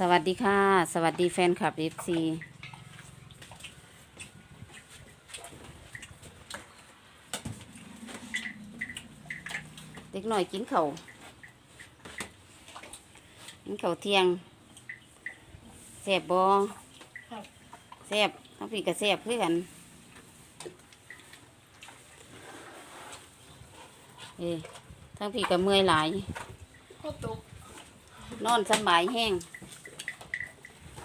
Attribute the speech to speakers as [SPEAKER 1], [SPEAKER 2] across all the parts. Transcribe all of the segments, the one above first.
[SPEAKER 1] สวัสดีค่ะ สวัสดีแฟนคลับเอฟซีเด็กหน่อยกินเขาวกินเขาวเที่ยงแสบบอ
[SPEAKER 2] ครับ
[SPEAKER 1] แสบทั้งพี่กับแสบคือกันเอ้ทั้งพี่กับเมื่อยหลาย
[SPEAKER 2] ข้าวตุก
[SPEAKER 1] นอนสำบายแห้ง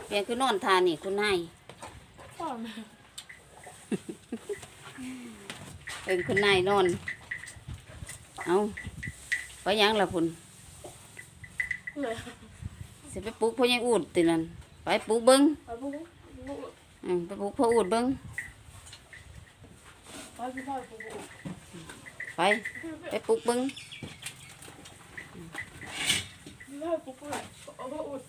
[SPEAKER 1] เพียงคือนอนทานนี่คุณนาย
[SPEAKER 2] ข้าวแม่
[SPEAKER 1] เอินคุณนายนอน เอาไปยังละพุ่น
[SPEAKER 2] เลย
[SPEAKER 1] สิไปปลุกพ่อยังอูดตินั่นไปปลุกเบิ้ง
[SPEAKER 2] ไปปุ๊บปุ๊บ
[SPEAKER 1] อืมไปปลุกพ่ออูดเบิ้ง
[SPEAKER 2] ไปพี่พ่อปุ๊บปุ๊บ
[SPEAKER 1] ไปไปปลุกเบิ้ง
[SPEAKER 2] พี่พ่อปุ๊บปุ๊บเอาพ่ออุด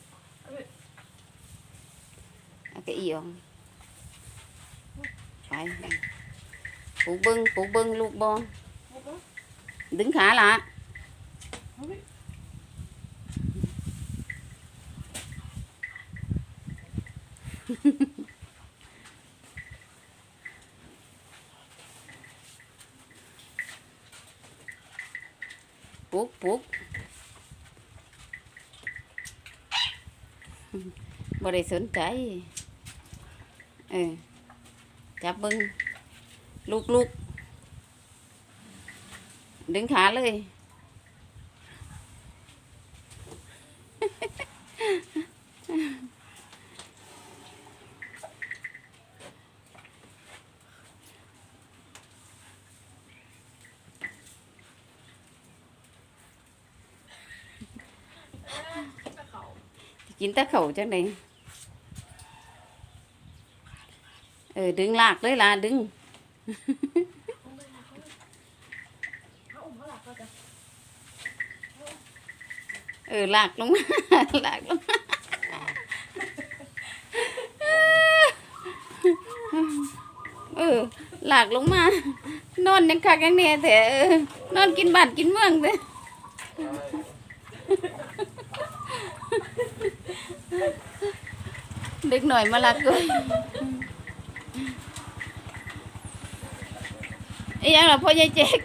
[SPEAKER 1] เอาเกอีออกไปปลุกเบิ้งปลุก เบิ้งลูกบอ
[SPEAKER 2] ปุ๊บปุ๊บ
[SPEAKER 1] ดึงขาละ
[SPEAKER 2] เอาพี่
[SPEAKER 1] ปลุกปลุกบ่ได้สนใจเออจับเบิ้งลูกลูกดึงขาเลย
[SPEAKER 2] จะเขา
[SPEAKER 1] ออดึงลากเลยล่ะดึง
[SPEAKER 2] เออหลัก
[SPEAKER 1] ลากลงมาลากลงมาเออลากลงมา นอนยังคักยังเนี่ยแต่เออนอนกินบ้านกินเมืองเลยเด็กหน่อยมาลักด้วย อ้ยังล่ะพ่อยายเจ๊ก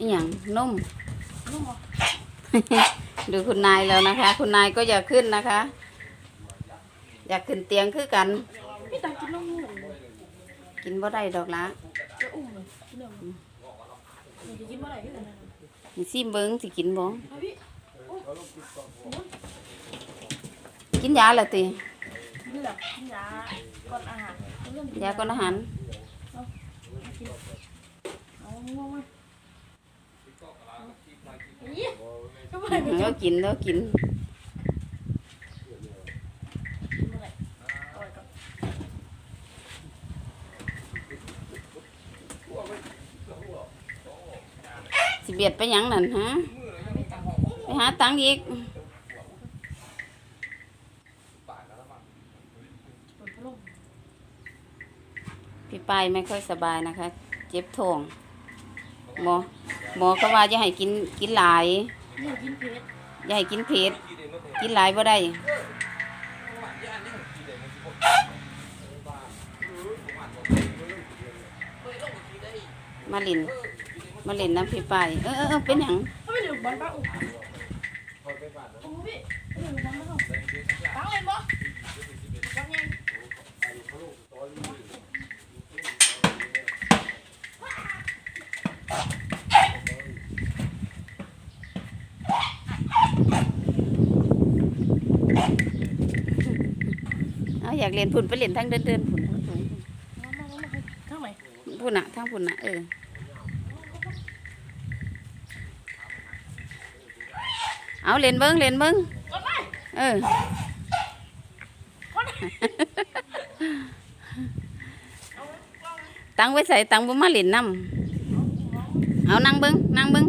[SPEAKER 1] อหย่างนุ่ม
[SPEAKER 2] นุ่มอะ
[SPEAKER 1] ดูคุณนายแล้วนะคะ คุณนายก็อยากขึ้นนะคะ อยากขึ้นเตียงคือกัน
[SPEAKER 2] พี่ตากินนมนุ่มเลย
[SPEAKER 1] กินบ่ได้ดอกละ
[SPEAKER 2] จะอุ้มเลยกินนมมันจะ กินเมื่อไหร่พี่ตา
[SPEAKER 1] มีซิมเบิ้งสิกินบ่
[SPEAKER 2] เอาพี่
[SPEAKER 1] กินยาละติ
[SPEAKER 2] กินแบบกินยาก่อนอาหาร
[SPEAKER 1] ยาก่อนอาหาร
[SPEAKER 2] เอาง่วงมั้ยนี่ก็ไปไม่
[SPEAKER 1] แล้วกินแล้วกิน
[SPEAKER 2] กินเมื่อไหร่เอาไว้ก่อน
[SPEAKER 1] สิ เบียดไปยังนั่นฮะไปหาตังค์อีก
[SPEAKER 2] เปิดพัดลม
[SPEAKER 1] พี่ปายไม่ค่อยสบายนะคะ เจ็บท้องหมอหมอก็ว่าอย่าให้กินกินหลาย
[SPEAKER 2] นี่กินเผ็ด
[SPEAKER 1] อย่าให้กินเผ็ดกินหลายบ่ได้มาลิน มาลินน้ำพี่ปายเออเออเออเป็นหยัง
[SPEAKER 2] เขาไม่ดื่มบอลป้าอุ้มโอ้พี่ไม่ดื่มบอลป้าอุ้มตั้งเลยมั้งตั้งยัง
[SPEAKER 1] เอาอยากเรียนพุ่นไปเรียนทางเดินเดินพุ่นทางสูง
[SPEAKER 2] มามามาข้างไหน
[SPEAKER 1] พุ่นน่ะทางพุ่นน่ะเออ เอาเรียนเบิ้งเรียนเบิ้งเออตังไว้ใส่ตังบ่มาเล่นน้ำเอานั่งเบิ้งนั่งเบิ้ง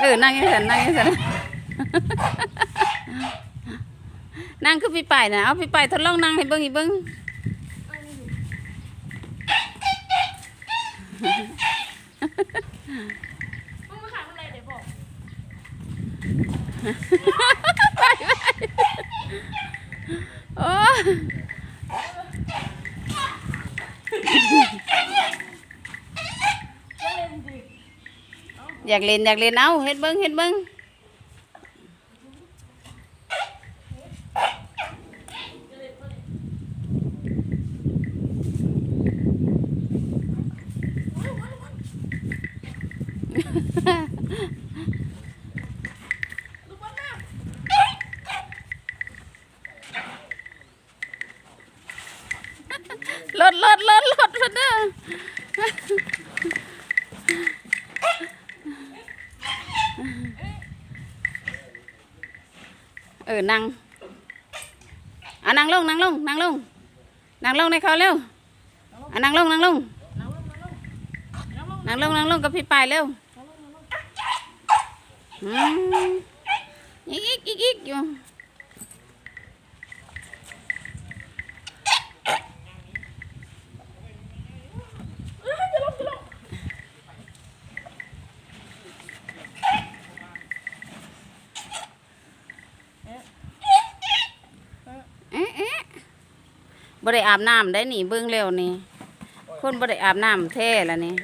[SPEAKER 1] เออนั่งยังสันนั่งยังสันนั่งคือพี่ไปายนะเอาพี่ไปายทดลองนั่งให้เบิ้งอีเบิ้ง
[SPEAKER 2] มาขายทำไรเดี๋ยวบอก
[SPEAKER 1] โอ้
[SPEAKER 2] ก็เล่นดิ
[SPEAKER 1] อยากเล่นอยากเล่นเอาเฮ็ดเบิ้งเฮ็ดเบิ้ง
[SPEAKER 2] ลูกบอลน่ะ
[SPEAKER 1] รถรถรถรถรถเด้อเออนั่งอะนั่งลงนั่งลงนั่งลงนั่งลงในเขาเร็วอะนั่งลงนั่งลง
[SPEAKER 2] นั่งลงนั่ง
[SPEAKER 1] ลงกับพี่ปายเร็วอืมอีกอีกอีกอยู่
[SPEAKER 2] เอ้ยจะลงจะลง
[SPEAKER 1] เอ๊ะเอ๊ะ บ่ได้อาบน้ำได้หนิเบิ่งเร็วนี่คนบ่ได้อาบน้ำแท้แล้วนี่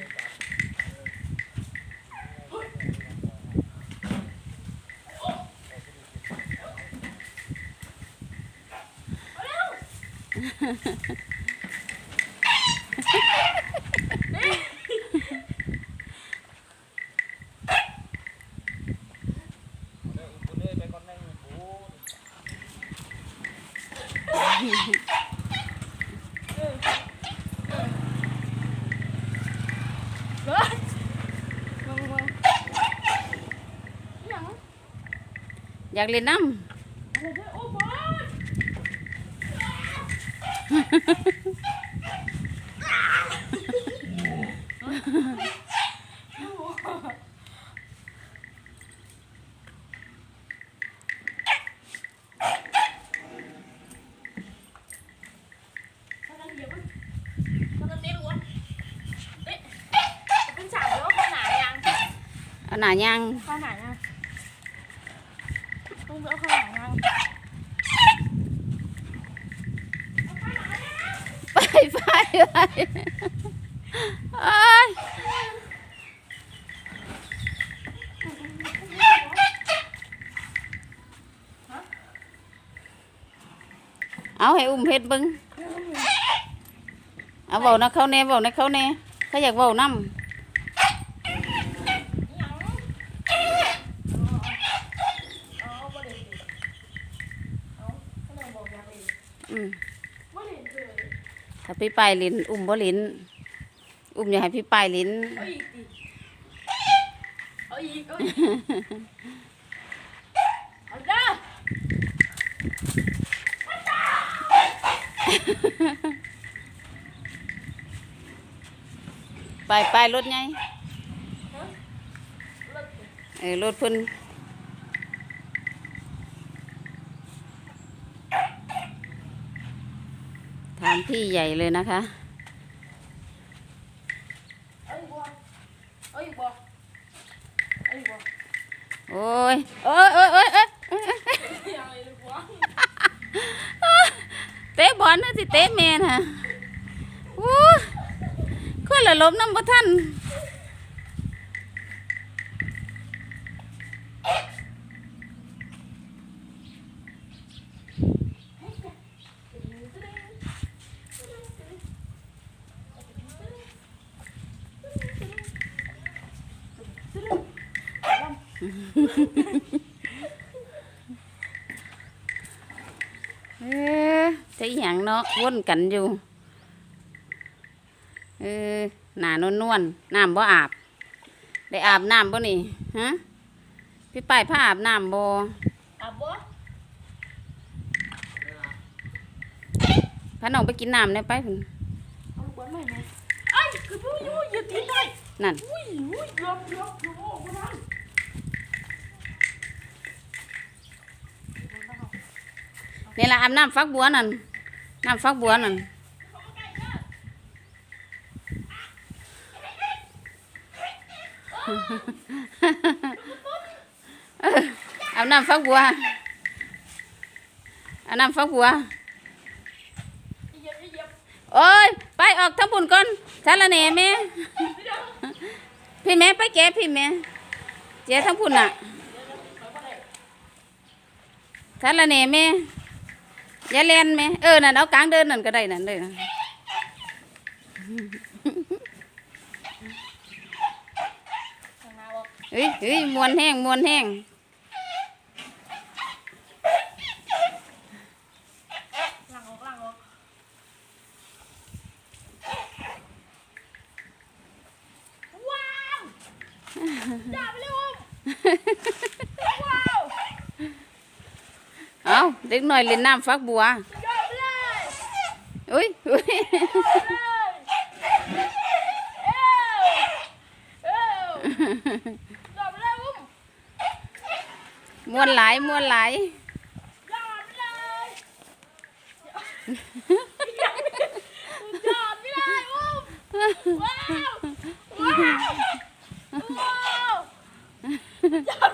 [SPEAKER 2] เฮ้ยมึงมึงยัง
[SPEAKER 1] อยากเล่นน้
[SPEAKER 2] อะไรเด้อโอ้บอล ตอนนั้นเดี๋ยวมันตอนนั้นเด็กวะเอ๊ะเป็นฉากหรือว่า ข้างหนายังำ
[SPEAKER 1] เอาหน้ายัง
[SPEAKER 2] ข้างหนายังต้องไปเอาข้างหนายัง
[SPEAKER 1] ไปไปไเอ้ยเอาให้อุ้มเฮ็ดเบิ่งเอาเว้านะเขาแน่เว้านะเขาแน่เขาอยากเว้านำ
[SPEAKER 2] ยัง
[SPEAKER 1] ถ้าพี่ปลายลิ้น อุ้มบ่ลิ้น อุ้มอย่าให้พี่ปลายลิ้น
[SPEAKER 2] เอาอีกดิเอาอีกเอาอีกเอาจ้า
[SPEAKER 1] ไปไปรถไง
[SPEAKER 2] เลิก
[SPEAKER 1] เออรถเพิ่นานที่ใหญ่เลยนะคะโอ้ยโอ้ยโอ้ยโอ้ยเตะบอลนะสิเตะเมนฮะวู้คนละล้มน้ำบ่ท่าน เออจะอหย่างเนาะวนกันอยู่ เออหนานวลนวลๆน้ำบ่อาบ ได้อาบน้ำบ่นี่ฮะพี่ป้ายผ้าอาบน้ำบ่
[SPEAKER 2] อาบ่
[SPEAKER 1] พาน้องไปกินน้ำได้ไปพุ่น
[SPEAKER 2] เอาลูกบอลใหม่ไหมไอ้คือผู้อยู่อย่าตีได้
[SPEAKER 1] นั่น
[SPEAKER 2] อุ้ยอุ้ยยอมยอมยอมโอ้โหนั่น
[SPEAKER 1] นี่ละอาบน้ำฟักบัวนั่นน้ำฟักบัวนั่นอาบน้ำฟักบัวอาบน้ำฟักบัวโอ้ยไปออกทั้งบุญก่อนชาละเน่แม่พี่แม่ไปแกะพี่แม่เจ๊ทั้งพุ่นน่ะชาละเน่แม่ อย่าเล่นแม่เออนั่นเอากลางเดินนั่นก็ได้นั่นเลยเฮ้ยเฮ้ยมวนแห้งมวนแห้ง
[SPEAKER 2] เอา
[SPEAKER 1] เด็กหน่อยเล่นน้ำฟักบัว
[SPEAKER 2] อย่าไปเลย
[SPEAKER 1] อุ้ยอุ้ย
[SPEAKER 2] เอ้ยเอ้ยอย่าไปเลยอุ้ม
[SPEAKER 1] มวนหลายมวนหลาย
[SPEAKER 2] อย่าไปเลยอย่าไปเลยอุ้มว้าวว้าว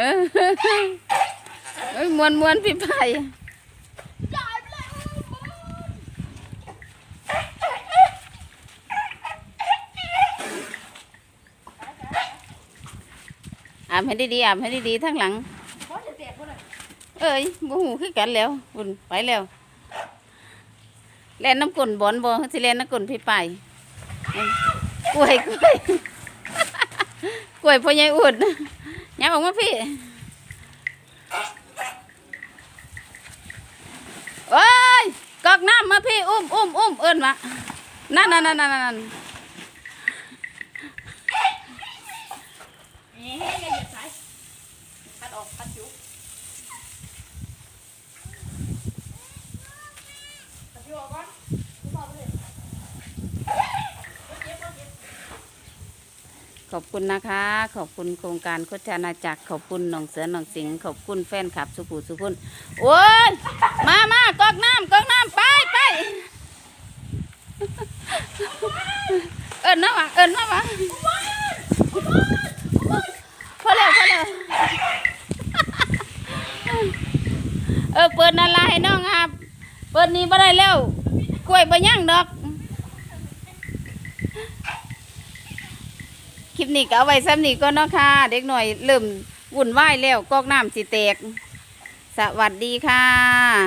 [SPEAKER 2] เออเอ้ย
[SPEAKER 1] มวนมวนพี่ไผ่
[SPEAKER 2] อา
[SPEAKER 1] บให้ดีๆอาบให้ดีๆทั้งหลัง
[SPEAKER 2] เอ้
[SPEAKER 1] ยบ่หูคือกันแล้วบุญไปแล้วแล่นน้ำกลนบอนบ่สิแล่นน้ำกลนพี่ไปกล้วยกล้วยกล้วยพ่อใหญ่อุด ยับออกมาพี่โอ้ยกอกน้ำมาพี่ อุ้มอุ้มอุ้มเอิ้นมานั่นนั่นนั่นนั่นนั่น
[SPEAKER 2] เอ๊ะอย่าเหยียบสายพัดออกพัดอยู่พัดอยู่ออกก่อนพอไปเลยเจ็บเจ็บ
[SPEAKER 1] ข อบคุณนะคะ ขอบคุณโครงการโคชานาจักรขอบคุณหนองเสือหนองสิงขอบคุณแฟนคลับสุภูสุพุนโอ้ยมามากอกน้ำกอกน้ำไปไปเอิญนะวะเอิญนะวะพอแล้วพอแล้วเออเปิดนาลาให้น้องครับ เปิดนี้บ่ได้แล้วกล้วยบ่ย่างดอก ลิปนี้ก็เอาไว้ซ้ำนี้ก็เนาะค่ะ เด็กหน่อยเริ่มวุ่นวายแล้วกอกน้ำสิแตก สวัสดีค่ะ